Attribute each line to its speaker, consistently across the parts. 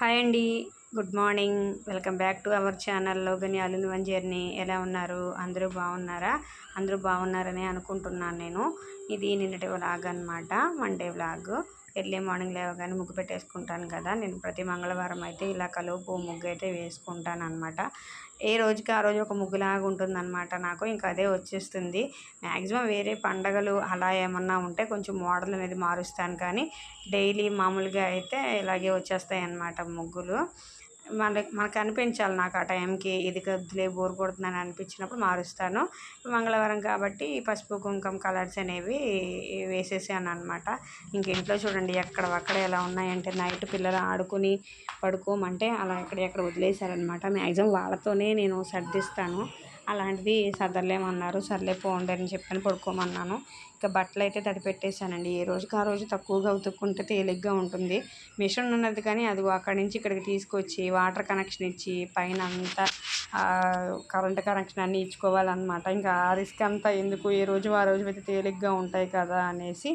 Speaker 1: Hi అండి. Good morning. Welcome back to our channel లోగని అలున్ one journey. ఎలా ఉన్నారు? అందరూ బాగున్నారా? అందరూ బాగున్నారని అనుకుంటున్నాను నేను. ఇది నిన్నటి వ్లాగ్ అనమాట మండే వ్లాగ్. ఎర్లీ మార్నింగ్ లేవగానే ముగ్గు పెట్టేసుకుంటాను కదా. నేను ప్రతి మంగళవారం అయితే ఇలా కలుపు ముగ్గు అయితే వేసుకుంటాను అనమాట ఏ రోజుకి ఆ రోజు ఒక ముగ్గులాగా ఉంటుందన్నమాట నాకు. ఇంకా అదే వచ్చేస్తుంది. మ్యాక్సిమం వేరే పండగలు అలా ఏమన్నా ఉంటే కొంచెం మోడల్ అనేది మారుస్తాను. కానీ డైలీ మామూలుగా అయితే ఇలాగే వచ్చేస్తాయి అన్నమాట ముగ్గులు. మన మనకు అనిపించాలి నాకు ఆ టైంకి. ఇది కొద్దిలే బోర్ కొడుతుందని అనిపించినప్పుడు మారుస్తాను. మంగళవారం కాబట్టి పసుపు కుంకుమ కలర్స్ అనేవి వేసేసాను అనమాట ఇంక ఇంట్లో చూడండి ఎక్కడ అక్కడ ఎలా ఉన్నాయంటే నైట్ పిల్లలు ఆడుకుని పడుకోమంటే అలా ఎక్కడ ఎక్కడ వదిలేశారనమాట మ్యాక్సిమం వాళ్ళతోనే నేను సర్దిస్తాను. అలాంటిది సర్దలేమన్నారు. సర్లే పోండి అని చెప్పని పడుకోమన్నాను. ఇంకా బట్టలు అయితే తడిపెట్టేశానండి. ఏ రోజుకి ఆ రోజు తక్కువగా ఉతుక్కుంటే తేలిగ్గా ఉంటుంది. మిషన్ ఉన్నది కానీ అది అక్కడి నుంచి ఇక్కడికి తీసుకొచ్చి వాటర్ కనెక్షన్ ఇచ్చి పైన అంతా కరెంట్ కనెక్షన్ అన్నీ ఇచ్చుకోవాలన్నమాట. ఇంకా ఆ రిస్క్ అంతా ఎందుకు? ఏ రోజు ఆ రోజు అయితే తేలిగ్గా ఉంటాయి కదా అనేసి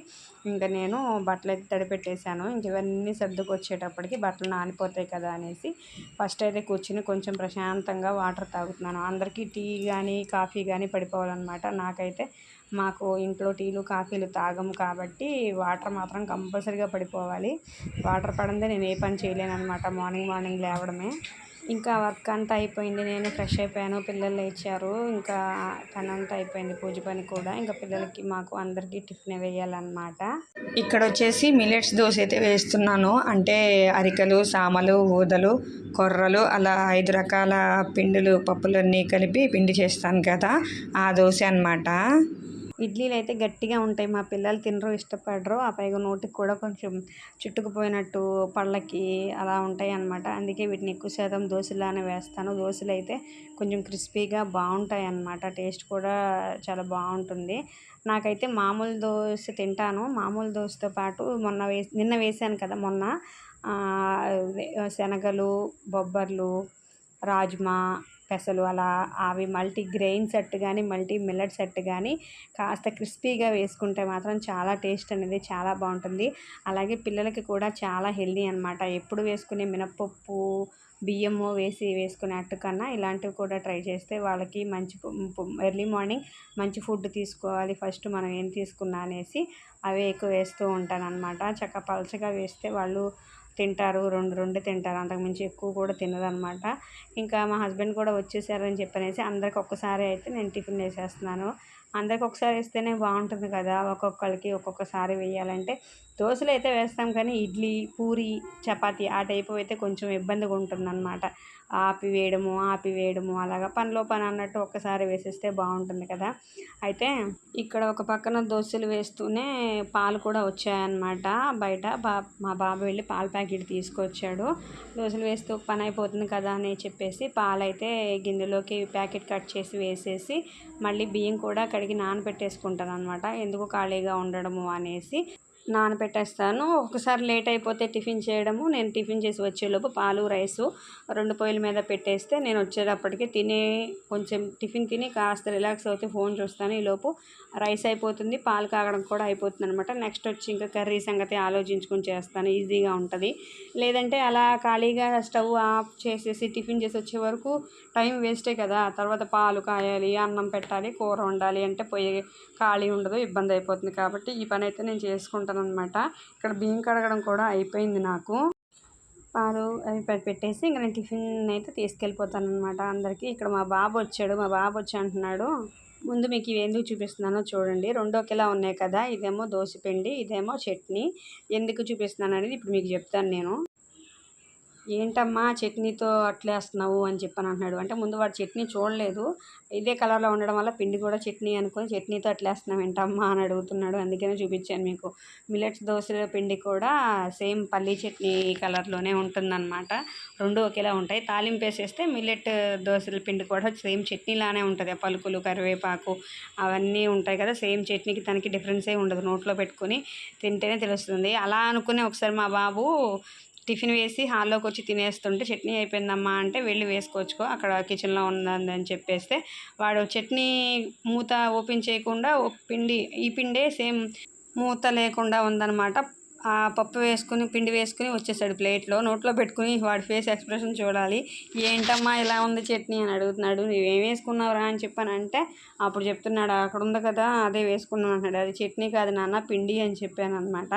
Speaker 1: ఇంకా నేను బట్టలు అయితే తడిపెట్టేశాను. ఇంక ఇవన్నీ సర్దుకొచ్చేటప్పటికి బట్టలు నానిపోతాయి కదా అనేసి ఫస్ట్ అయితే కూర్చుని కొంచెం ప్రశాంతంగా వాటర్ తాగుతున్నాను. అందరికీ టీ కానీ కాఫీ కానీ పడిపోవాలన్నమాట. నాకైతే మాకు ఇంట్లో టీలు కాఫీలు తాగము కాబట్టి వాటర్ మాత్రం కంపల్సరీగా పడిపోవాలి. వాటర్ పడందే నేను ఏ పని చేయలేను అనమాట మార్నింగ్ మార్నింగ్ లేవడమే. ఇంకా వర్క్ అంతా అయిపోయింది. నేను ఫ్రెష్ అయిపోయాను. పిల్లలు లేచారు. ఇంకా పని అంతా అయిపోయింది. పూజ పని కూడా. ఇంకా పిల్లలకి మాకు అందరికీ టిఫిన్ వేయాలన్నమాట. ఇక్కడ వచ్చేసి మిలెట్స్ దోశ అయితే వేస్తున్నాను. అంటే అరికలు సామలు ఊదలు కొర్రలు అలా ఐదు రకాల పిండిలు పప్పులన్నీ కలిపి పిండి చేస్తాను కదా. ఆ దోశ అనమాట ఇడ్లీలు అయితే గట్టిగా ఉంటాయి. మా పిల్లలు తినరు ఇష్టపడరు. ఆ పైగా నోటికి కూడా కొంచెం చుట్టుకుపోయినట్టు పళ్ళకి అలా ఉంటాయి అన్నమాట అందుకే వీటిని ఎక్కువ శాతం దోశలానే వేస్తాను. దోశలు అయితే కొంచెం క్రిస్పీగా బాగుంటాయి అన్నమాట టేస్ట్ కూడా చాలా బాగుంటుంది. నాకైతే మామూలు దోశ తింటాను. మామూలు దోశతో పాటు మొన్న వేసి నిన్న వేసాను కదా మొన్న. శనగలు బొబ్బర్లు రాజ్మా పెసలు అలా అవి మల్టీ గ్రెయిన్ సెట్ కానీ మల్టీ మిల్లెట్ సెట్ కానీ కాస్త క్రిస్పీగా వేసుకుంటే మాత్రం చాలా టేస్ట్ అనేది చాలా బాగుంటుంది. అలాగే పిల్లలకి కూడా చాలా హెల్దీ అనమాట ఎప్పుడు వేసుకునే మినప్పప్పు బియ్యము వేసి వేసుకునే కన్నా ఇలాంటివి కూడా ట్రై చేస్తే వాళ్ళకి మంచి ఎర్లీ మార్నింగ్ మంచి ఫుడ్ తీసుకోవాలి. ఫస్ట్ మనం ఏం తీసుకున్నా అనేసి అవే ఎక్కువ వేస్తూ ఉంటాను అనమాట చక్క పలచగా వేస్తే వాళ్ళు తింటారు రెండు రెండు తింటారు. అంతకుమించి ఎక్కువ కూడా తినదనమాట ఇంకా మా హస్బెండ్ కూడా వచ్చేసారని చెప్పనేసి అందరికి ఒక్కసారి అయితే నేను టిఫిన్ వేసేస్తున్నాను అందరికి ఒకసారి వేస్తేనే బాగుంటుంది కదా ఒక్కొక్కరికి ఒక్కొక్కసారి వేయాలంటే. దోశలు అయితే వేస్తాం కానీ ఇడ్లీ పూరి చపాతి ఆ టైపు అయితే కొంచెం ఇబ్బందిగా ఉంటుందన్నమాట. ఆపివేయడము ఆపివేయడము అలాగా పనిలో పని అన్నట్టు ఒక్కసారి వేసేస్తే బాగుంటుంది కదా. అయితే ఇక్కడ ఒక పక్కన దోశలు వేస్తూనే పాలు కూడా వచ్చాయన్నమాట. బయట బా మా బాబు వెళ్ళి పాల ప్యాకెట్ తీసుకొచ్చాడు. దోశలు వేస్తూ పని అయిపోతుంది కదా అని చెప్పేసి పాలైతే గిన్నెలోకి ప్యాకెట్ కట్ చేసి వేసేసి మళ్ళీ బియ్యం కూడా కడిగి నానబెట్టేసుకుంటాను అనమాట ఎందుకు ఖాళీగా ఉండడము అనేసి నానబెట్టేస్తాను. ఒకసారి లేట్ అయిపోతే టిఫిన్ చేయడము. నేను టిఫిన్ చేసి వచ్చేలోపు పాలు రైసు రెండు పొయ్యిల మీద పెట్టేస్తే నేను వచ్చేటప్పటికి తినే కొంచెం టిఫిన్ తిని కాస్త రిలాక్స్ అవుతే ఫోన్ చూస్తాను. ఈలోపు రైస్ అయిపోతుంది. పాలు కాగడం కూడా అయిపోతుంది అనమాట నెక్స్ట్ వచ్చి ఇంకా కర్రీ సంగతి ఆలోచించుకొని చేస్తాను. ఈజీగా ఉంటుంది. లేదంటే అలా ఖాళీగా స్టవ్ ఆఫ్ చేసేసి టిఫిన్ చేసి వచ్చే వరకు టైం వేస్టే కదా. తర్వాత పాలు కాయాలి అన్నం పెట్టాలి కూర వండాలి అంటే పొయ్యి ఖాళీ ఉండదు ఇబ్బంది అయిపోతుంది. కాబట్టి ఈ పని అయితే నేను చేసుకుంటాను అనమాట ఇక్కడ బియ్యం కడగడం కూడా అయిపోయింది నాకు. పాలు అవి పెట్టేసి ఇంకా నేను టిఫిన్ అయితే తీసుకెళ్ళిపోతాను అనమాట అందరికీ ఇక్కడ మా బాబు వచ్చాడు. మా బాబు వచ్చి అంటున్నాడు ముందు మీకు ఇవి ఎందుకు చూపిస్తున్నానో చూడండి. రెండు ఒకేలా ఉన్నాయి కదా. ఇదేమో పిండి ఇదేమో చట్నీ. ఎందుకు చూపిస్తున్నాను అనేది ఇప్పుడు మీకు చెప్తాను నేను. ఏంటమ్మా చట్నీతో అట్లేస్తున్నావు అని చెప్పని అంటున్నాడు. అంటే ముందు వాడు చట్నీ చూడలేదు. ఇదే కలర్లో ఉండడం వల్ల పిండి కూడా చట్నీ అనుకుని చట్నీతో అట్లేస్తున్నావు ఏంటమ్మా అని అడుగుతున్నాడు. అందుకనే చూపించాను మీకు. మిలెట్స్ దోశల పిండి కూడా సేమ్ పల్లీ చట్నీ కలర్లోనే ఉంటుందన్నమాట. రెండు ఒకేలా ఉంటాయి. తాలింపు వేసేస్తే మిల్లెట్ దోశల పిండి కూడా సేమ్ చట్నీలానే ఉంటుంది. పలుకులు కరివేపాకు అవన్నీ ఉంటాయి కదా సేమ్ చట్నీకి తనకి డిఫరెన్సే ఉండదు. నోట్లో పెట్టుకుని తింటేనే తెలుస్తుంది. అలా అనుకుని ఒకసారి మా బాబు టిఫిన్ వేసి హాల్లోకి వచ్చి తినేస్తుంటే చట్నీ అయిపోయిందమ్మా అంటే వెళ్ళి వేసుకోవచ్చుకో అక్కడ కిచెన్లో ఉందని అని చెప్పేస్తే వాడు చట్నీ మూత ఓపెన్ చేయకుండా పిండి ఈ పిండే సేమ్ మూత లేకుండా ఉందన్నమాట. పప్పు వేసుకుని పిండి వేసుకుని వచ్చేసాడు ప్లేట్లో. నోట్లో పెట్టుకుని వాడి ఫేస్ ఎక్స్ప్రెషన్ చూడాలి. ఏంటమ్మా ఇలా ఉంది చట్నీ? అని అడుగుతున్నాడు. నువ్వేం వేసుకున్నావురా? అని చెప్పానంటే అప్పుడు చెప్తున్నాడు అక్కడ ఉంది కదా అదే వేసుకున్నాను అన్నాడు అది చట్నీ కాదు నాన్న పిండి అని చెప్పాను అనమాట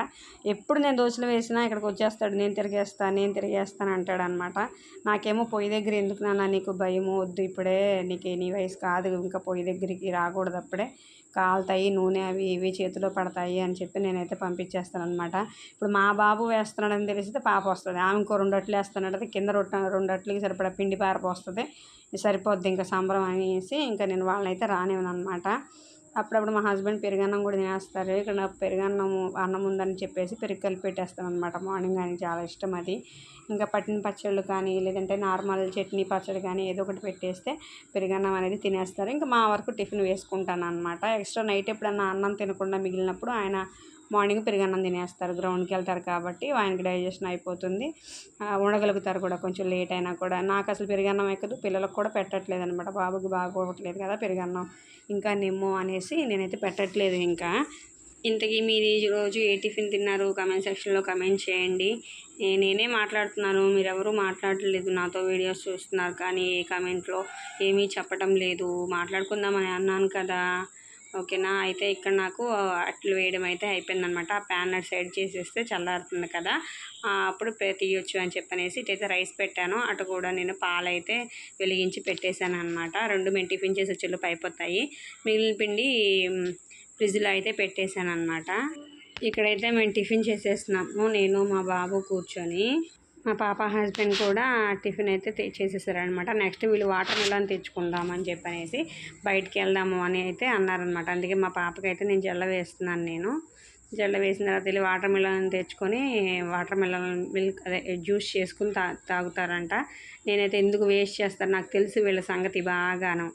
Speaker 1: ఎప్పుడు నేను దోశలు వేసినా ఇక్కడికి వచ్చేస్తాడు నేను తిరిగేస్తాను నేను తిరిగేస్తాను అంటాడు అనమాట నాకేమో పొయ్యి దగ్గర ఎందుకు నాన్న నీకు భయము వద్దు ఇప్పుడే నీకు నీ వయసు కాదు ఇంకా పొయ్యి దగ్గరికి రాకూడదు అప్పుడే. కాలుతాయి నూనె అవి ఇవి చేతిలో పడతాయి అని చెప్పి నేనైతే పంపించేస్తాను అనమాట ఇప్పుడు మా బాబు వేస్తున్నాడని తెలిస్తే పాప వస్తుంది. ఆమె ఇంకో రెండు అట్లు వేస్తున్నాడు కింద రొట్టె రెండు అట్లకి సరిపడా పిండి పారపోస్తుంది. సరిపోద్ది ఇంకా సంబరం అనేసి ఇంకా నేను వాళ్ళనైతే రానివ్వను అనమాట అప్పుడప్పుడు మా హస్బెండ్ పెరుగన్నం కూడా తినేస్తారు. ఇక్కడ నాకు పెరుగన్నం అన్నం ఉందని చెప్పేసి పెరుగు కలిపి పెట్టేస్తాను అనమాట మార్నింగ్ కానీ చాలా ఇష్టం అది. ఇంకా పట్టిన పచ్చళ్ళు కానీ లేదంటే నార్మల్ చట్నీ పచ్చడి కానీ ఏదో ఒకటి పెట్టేస్తే పెరుగన్నం అనేది తినేస్తారు. ఇంకా మా వరకు టిఫిన్ వేసుకుంటాను అనమాట ఎక్స్ట్రా నైట్ ఎప్పుడన్నా అన్నం తినకుండా మిగిలినప్పుడు ఆయన మార్నింగ్ పెరుగన్నం తినేస్తారు గ్రౌండ్కి వెళ్తారు కాబట్టి ఆయనకి డైజెషన్ అయిపోతుంది. ఉండగలుగుతారు కూడా కొంచెం లేట్ అయినా కూడా. నాకు అసలు పెరుగన్నం ఎక్కదు పిల్లలకు కూడా పెట్టట్లేదు అనమాట బాబుకి బాగోవట్లేదు కదా పెరుగన్నం. ఇంకా నిమ్ము అనేసి నేనైతే పెట్టట్లేదు ఇంకా. ఇంతకీ మీరు ఈ రోజు ఏ టిఫిన్ తిన్నారు? కమెంట్ సెక్షన్లో కమెంట్ చేయండి. నేనే మాట్లాడుతున్నాను. మీరెవరూ మాట్లాడలేదు. నాతో వీడియోస్ చూస్తున్నారు కానీ ఏ కమెంట్లో ఏమీ చెప్పటం లేదు. మాట్లాడుకుందామని అన్నాను కదా. ఓకేనా? అయితే ఇక్కడ నాకు అట్లు వేయడం అయితే అయిపోయిందనమాట ఆ ప్యాన్ అటు సైడ్ చేసేస్తే చల్లారుతుంది కదా. అప్పుడు తీయొచ్చు అని చెప్పనేసి ఇటైతే రైస్ పెట్టాను. అటు కూడా నేను పాలైతే వెలిగించి పెట్టేశాను అనమాట రెండు మేము టిఫిన్ చేసి వచ్చేలోపు అయిపోతాయి. మిగిలిన పిండి ఫ్రిడ్జ్లో అయితే పెట్టేశాను అనమాట ఇక్కడైతే మేము టిఫిన్ చేసేస్తున్నాము. నేను మా బాబు కూర్చొని మా పాప హస్బెండ్ కూడా టిఫిన్ అయితే చేసేసారనమాట నెక్స్ట్ వీళ్ళు వాటర్ మిలన్ తెచ్చుకుందామని చెప్పనేసి బయటికి వెళ్దాము అని అయితే అన్నారనమాట అందుకే మా పాపకైతే నేను జల్ల వేస్తున్నాను నేను. జల్ల వేసిన తర్వాత వెళ్ళి వాటర్ మిలన్ తెచ్చుకొని వాటర్ మిలన్ మిల్క్ అదే జ్యూస్ చేసుకుని తా తాగుతారంట. నేనైతే ఎందుకు వేస్ట్ చేస్తాను నాకు తెలుసు వీళ్ళ సంగతి బాగాను.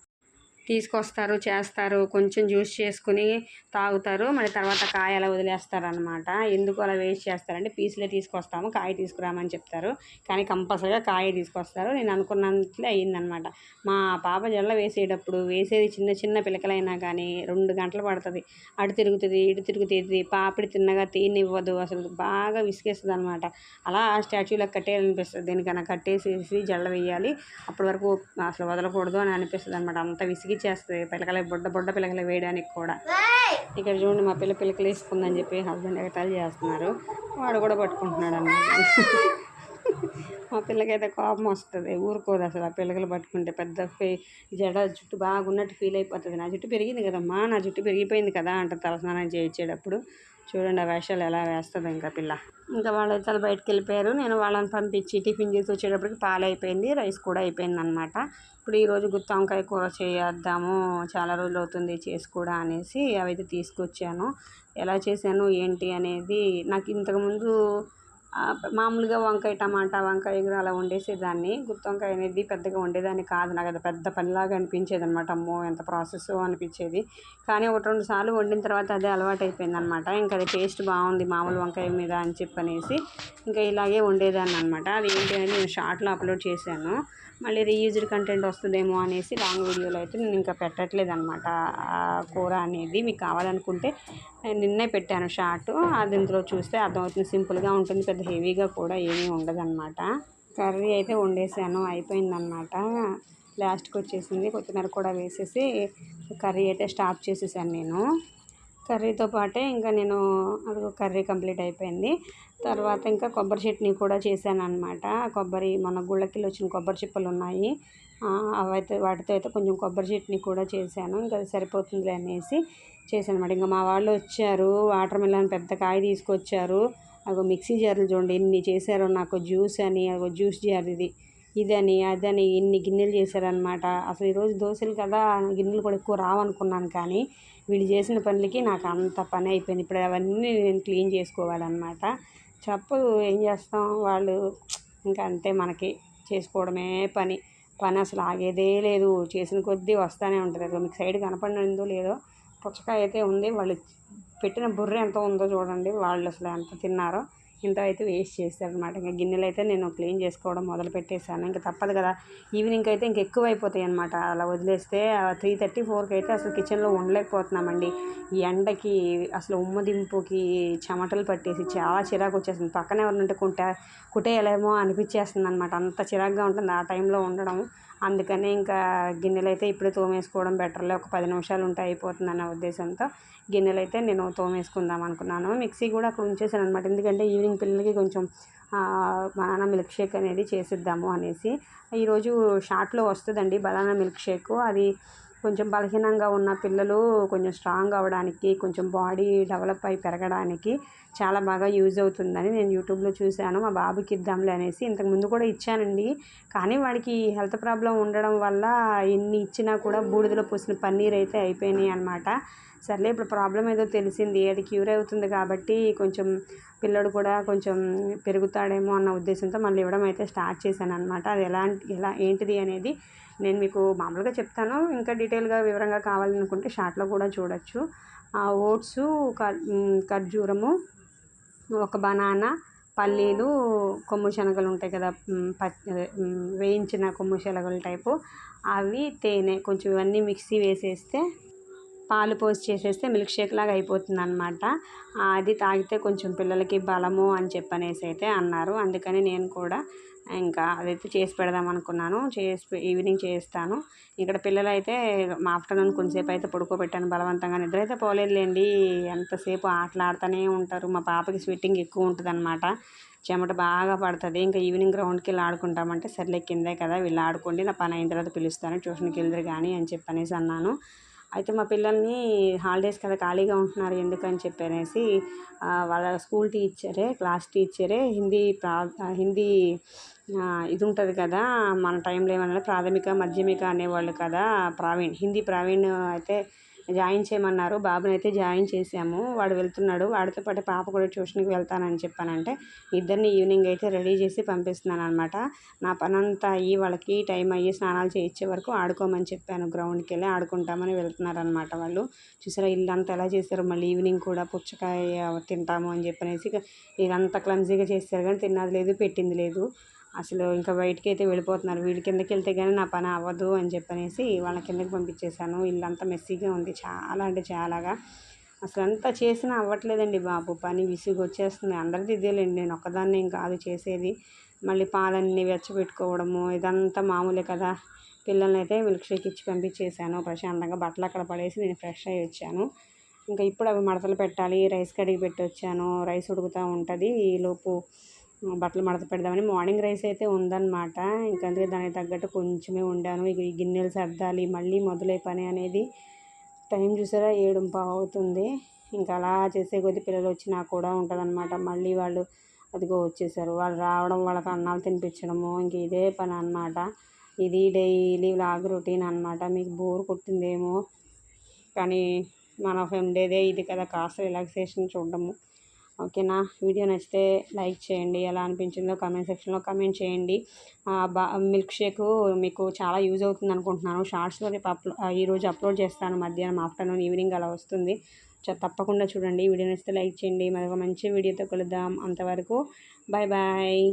Speaker 1: తీసుకొస్తారు చేస్తారు కొంచెం జ్యూస్ చేసుకుని తాగుతారు. మరి తర్వాత కాయ అలా వదిలేస్తారనమాట ఎందుకు అలా వేస్ట్ చేస్తారంటే పీసులే తీసుకొస్తాము కాయ తీసుకురామని చెప్తారు. కానీ కంపల్సరీగా కాయ తీసుకొస్తారు. నేను అనుకున్నట్లే అయ్యిందనమాట మా పాప జల్ల వేసేటప్పుడు వేసేది చిన్న చిన్న పిలకలైనా కానీ రెండు గంటలు పడుతుంది. అటు తిరుగుతుంది ఇటు తిరుగుతుంది. పాపిడి తిన్నగా తీనివ్వదు. అసలు బాగా విసిగేస్తుంది అనమాట అలా ఆ స్టాచ్యూలో కట్టేయాలనిపిస్తుంది. దేనికైనా కట్టేసేసి జల్ల వేయాలి. అప్పటి వరకు అసలు వదలకూడదు అని అనిపిస్తుంది అనమాట అంత విసిగి తగ్గించేస్తుంది పిల్లకల బుడ్డ బుడ్డ పిల్లకలు వేయడానికి కూడా. ఇక్కడ చూడండి మా పిల్ల పిల్లకలు వేసుకుందని చెప్పి హస్బెండ్ ఎగతాలు చేస్తున్నారు. వాడు కూడా పట్టుకుంటున్నాడు అన్నమాట. మా పిల్లకైతే కోపం వస్తుంది. ఊరుకోదు అసలు ఆ పిల్లకలు పట్టుకుంటే పెద్ద ఫే జడ జుట్టు బాగున్నట్టు ఫీల్ అయిపోతుంది. నా జుట్టు పెరిగింది కదమ్మా నా జుట్టు పెరిగిపోయింది కదా అంట తలస్నానం చేయించేటప్పుడు. చూడండి ఆ వేషాలు ఎలా వేస్తుంది ఇంకా పిల్ల. ఇంకా వాళ్ళు అయితే బయటకు వెళ్ళిపోయారు. నేను వాళ్ళని పంపించి టిఫిన్ చేసి వచ్చేటప్పటికి పాలు అయిపోయింది రైస్ కూడా అయిపోయింది అనమాట ఇప్పుడు ఈరోజు గుత్తి వంకాయ కూర చేద్దాము చాలా రోజులు అవుతుంది చేసి కూడా అనేసి అవైతే తీసుకొచ్చాను. ఎలా చేశాను ఏంటి అనేది నాకు ఇంతకుముందు మామూలుగా వంకాయ టమాటా వంకాయ ఎగురు అలా వండేసేదాన్ని. గుత్తి వంకాయ అనేది పెద్దగా వండేదాన్ని కాదు. నాకు అది పెద్ద పనిలాగా అనిపించేది అనమాట అమ్మో ఎంత ప్రాసెస్ అనిపించేది. కానీ ఒకటి రెండు సార్లు వండిన తర్వాత అదే అలవాటు అయిపోయింది అనమాట ఇంకా అది టేస్ట్ బాగుంది మామూలు వంకాయ మీద అని చెప్పనేసి. ఇంకా ఇలాగే వండేదాన్ని అనమాట అది ఏంటి అని నేను షార్ట్లో అప్లోడ్ చేశాను. మళ్ళీ రీయూజ్డ్ కంటెంట్ వస్తుందేమో అనేసి లాంగ్ వీడియోలో అయితే నేను ఇంకా పెట్టట్లేదు అనమాట కూర అనేది మీకు కావాలనుకుంటే నిన్నే పెట్టాను షార్ట్ అది ఇందులో చూస్తే అర్థమవుతుంది. సింపుల్గా ఉంటుంది పెద్ద హెవీగా కూడా ఏమీ ఉండదన్నమాట. కర్రీ అయితే వండేసాను అయిపోయిందనమాట లాస్ట్కి వచ్చేసింది కొత్తిమీర కూడా వేసేసి కర్రీ అయితే స్టాప్ చేసేసాను నేను. కర్రీతో పాటే ఇంకా నేను అది కర్రీ కంప్లీట్ అయిపోయింది. తర్వాత ఇంకా కొబ్బరి చట్నీ కూడా చేశాను అనమాట కొబ్బరి మన గుళ్ళకి వచ్చిన కొబ్బరి చిప్పలు ఉన్నాయి. అవైతే వాటితో అయితే కొంచెం కొబ్బరి చట్నీ కూడా చేశాను. ఇంకా అది సరిపోతుంది అనేసి చేశాను అనమాట ఇంకా మా వాళ్ళు వచ్చారు వాటర్ మిలన్ పెద్ద కాయ తీసుకొచ్చారు. అగో మిక్సీ జార్లు చూడండి ఎన్ని చేశారో నాకు జ్యూస్ అని అగో జ్యూస్ జార్ ఇది. ఇదని అదని ఇన్ని గిన్నెలు చేశారనమాట అసలు ఈరోజు దోశలు కదా గిన్నెలు కూడా ఎక్కువ రావనుకున్నాను కానీ వీళ్ళు చేసిన పనులకి నాకు అంత పని అయిపోయింది. ఇప్పుడు అవన్నీ నేను క్లీన్ చేసుకోవాలన్నమాట. చెప్పదు ఏం చేస్తాం? వాళ్ళు ఇంకా అంతే మనకి చేసుకోవడమే పని. పని అసలు ఆగేదే లేదు. చేసిన కొద్దీ వస్తూనే ఉంటుంది. మీకు సైడ్ కనపడినందో లేదో పుచ్చకాయ అయితే ఉంది. వాళ్ళు పెట్టిన బుర్ర ఎంత ఉందో చూడండి. వాళ్ళు అసలు ఎంత తిన్నారో. ఇంత అయితే వేస్ట్ చేశారనమాట ఇంకా గిన్నెలు అయితే నేను క్లీన్ చేసుకోవడం మొదలు పెట్టేశాను. ఇంకా తప్పదు కదా ఈవినింగ్ అయితే ఇంక ఎక్కువ అయిపోతాయి అనమాట అలా వదిలేస్తే త్రీ థర్టీ ఫోర్కి అయితే అసలు కిచెన్లో ఉండలేకపోతున్నామండి. ఈ ఎండకి అసలు ఉమ్మదింపుకి చెమటలు పట్టేసి చాలా చిరాకు వచ్చేస్తుంది పక్కన ఎవరినంటే కుంటే కుట్టేయలేమో అనిపించేస్తుంది అనమాట అంత చిరాకుగా ఉంటుంది ఆ టైంలో ఉండడం. అందుకని ఇంకా గిన్నెలు అయితే ఇప్పుడు తోమేసుకోవడం బెటర్లే. ఒక పది నిమిషాలు ఉంటే అయిపోతుంది ఉద్దేశంతో గిన్నెలు అయితే నేను తోమేసుకుందాం అనుకున్నాను. మిక్సీ కూడా అక్కడ ఉంచేసాను అనమాట ఎందుకంటే ఈవినింగ్ పిల్లలకి కొంచెం బనానా మిల్క్ షేక్ అనేది చేసిద్దాము అనేసి. ఈరోజు షార్ట్లో వస్తుందండి బనానా మిల్క్ షేక్. అది కొంచెం బలహీనంగా ఉన్న పిల్లలు కొంచెం స్ట్రాంగ్ అవ్వడానికి కొంచెం బాడీ డెవలప్ అయి పెరగడానికి చాలా బాగా యూజ్ అవుతుందని నేను యూట్యూబ్లో చూశాను. మా బాబుకి ఇద్దాంలే అనేసి ఇంతకుముందు కూడా ఇచ్చానండి. కానీ వాడికి హెల్త్ ప్రాబ్లం ఉండడం వల్ల ఎన్ని ఇచ్చినా కూడా బూడిదలో పోసిన పన్నీర్ అయితే అయిపోయినాయి అనమాట సర్లే ఇప్పుడు ప్రాబ్లం ఏదో తెలిసింది అది క్యూర్ అవుతుంది కాబట్టి కొంచెం పిల్లడు కూడా కొంచెం పెరుగుతాడేమో అన్న ఉద్దేశంతో మళ్ళీ ఇవ్వడం అయితే స్టార్ట్ చేశాను అనమాట అది ఎలాంటి ఎలా ఏంటిది అనేది నేను మీకు మామూలుగా చెప్తాను. ఇంకా డీటెయిల్గా వివరంగా కావాలనుకుంటే షార్ట్లో కూడా చూడొచ్చు. ఓట్స్ ఖర్జూరము ఒక బనానా పల్లీలు కొమ్ము శనగలు ఉంటాయి కదా వేయించిన కొమ్ము శనగలు టైపు. అవి తేనె కొంచెం ఇవన్నీ మిక్సీ వేసేస్తే పాలు పోసి చేసేస్తే మిల్క్ షేక్ లాగా అయిపోతుంది అనమాట అది తాగితే కొంచెం పిల్లలకి బలము అని చెప్పనేసి అయితే అన్నారు. అందుకని నేను కూడా ఇంకా అదైతే చేసి పెడదాం అనుకున్నాను. చేసి ఈవినింగ్ చేస్తాను. ఇక్కడ పిల్లలు అయితే ఆఫ్టర్నూన్ కొంచెంసేపు అయితే పడుకోబెట్టాను. బలవంతంగా నిద్ర అయితే పోలేదులేండి. ఎంతసేపు ఆటలాడుతూనే ఉంటారు. మా పాపకి స్వెట్టింగ్ ఎక్కువ ఉంటుంది అనమాట చెమట బాగా పడుతుంది. ఇంకా ఈవినింగ్ గ్రౌండ్కి వెళ్ళి ఆడుకుంటామంటే సర్లే కిందే కదా వీళ్ళు ఆడుకోండి నా పని అయిన తర్వాత పిలుస్తాను ట్యూషన్కి వెళ్ళరు కానీ అని చెప్పనేసి అన్నాను. అయితే మా పిల్లల్ని హాలిడేస్ కదా ఖాళీగా ఉంటున్నారు ఎందుకని చెప్పనేసి వాళ్ళ స్కూల్ టీచరే క్లాస్ టీచరే హిందీ ప్రా హిందీ ఇది ఉంటుంది కదా మన టైంలో ఏమన్నా ప్రాథమిక మాధ్యమిక అనేవాళ్ళు కదా ప్రావీణ్ హిందీ ప్రావీణ్ అయితే జాయిన్ చేయమన్నారు బాబుని అయితే జాయిన్ చేసాము వాడు వెళ్తున్నాడు వాడితో పాటు పాప కూడా ట్యూషన్కి వెళ్తానని చెప్పానంటే ఇద్దరిని ఈవినింగ్ అయితే రెడీ చేసి పంపిస్తున్నాను అనమాట నా పని అంతా అయ్యి వాళ్ళకి టైం అయ్యి స్నానాలు చేయించే వరకు ఆడుకోమని చెప్పాను గ్రౌండ్కి వెళ్ళి ఆడుకుంటామని వెళ్తున్నారనమాట వాళ్ళు. చూసారా ఇల్లంతా ఎలా చేశారు మళ్ళీ ఈవినింగ్ కూడా పుచ్చకాయ తింటాము అని చెప్పనేసి ఇదంతా క్లమ్జీగా చేస్తారు కానీ తిన్నది లేదు పెట్టింది లేదు. అసలు ఇంకా బయటికి అయితే వెళ్ళిపోతున్నారు. వీడి కిందకి వెళ్తే కానీ నా పని అవ్వదు అని చెప్పనేసి వాళ్ళ కిందకి పంపించేశాను. ఇల్లంతా మెస్సీగా ఉంది. చాలా అంటే చాలాగా. అసలు అంతా చేసినా అవ్వట్లేదండి బాబు. పని విసుగు వచ్చేస్తుంది అందరిది ఇదేలేండి. నేను ఒక్కదాన్ని ఏం కాదు చేసేది. మళ్ళీ పాలన్నీ వెచ్చబెట్టుకోవడము ఇదంతా మామూలే కదా. పిల్లల్ని అయితే మిల్క్ షేక్ ఇచ్చి పంపించేశాను. ప్రశాంతంగా బట్టలు అక్కడ పడేసి నేను ఫ్రెష్ అయ్యి వచ్చాను. ఇంకా ఇప్పుడు అవి మడతలు పెట్టాలి. రైస్ కడిగి పెట్టి వచ్చాను రైస్ ఉడుకుతూ ఉంటుంది. ఈలోపు బట్టలు మడత పెడదామని మార్నింగ్ రైస్ అయితే ఉందన్నమాట. ఇంకా అందుకే దానికి తగ్గట్టు కొంచెమే వండాను. ఇక ఈ గిన్నెలు సర్దాలి మళ్ళీ మొదలై పని అనేది టైం చూసారా? ఏడుంపావు అవుతుంది. ఇంకా అలా చేసే కొద్ది పిల్లలు వచ్చినా కూడా ఉంటుందన్నమాట. మళ్ళీ వాళ్ళు అదిగో వచ్చేసారు. వాళ్ళు రావడం వాళ్ళకి అన్నాలు తినిపించడము ఇంక ఇదే పని అనమాట ఇది డైలీ వ్లాగ్ రొటీన్ అనమాట మీకు బోర్ కొట్టిందేమో కానీ మన ఉండేదే ఇది కదా. కాస్త రిలాక్సేషన్ చూడడము. ఓకేనా? వీడియో నచ్చితే లైక్ చేయండి. ఎలా అనిపించిందో కమెంట్ సెక్షన్లో కమెంట్ చేయండి. బా మిల్క్ షేక్ మీకు చాలా యూజ్ అవుతుంది అనుకుంటున్నాను. షార్ట్స్లో రేపు అప్లో ఈరోజు అప్లోడ్ చేస్తాను. మధ్యాహ్నం ఆఫ్టర్నూన్ ఈవినింగ్ అలా వస్తుంది. తప్పకుండా చూడండి. వీడియో నచ్చితే లైక్ చేయండి. మరొక మంచి వీడియోతో కలుద్దాం. అంతవరకు బాయ్ బాయ్.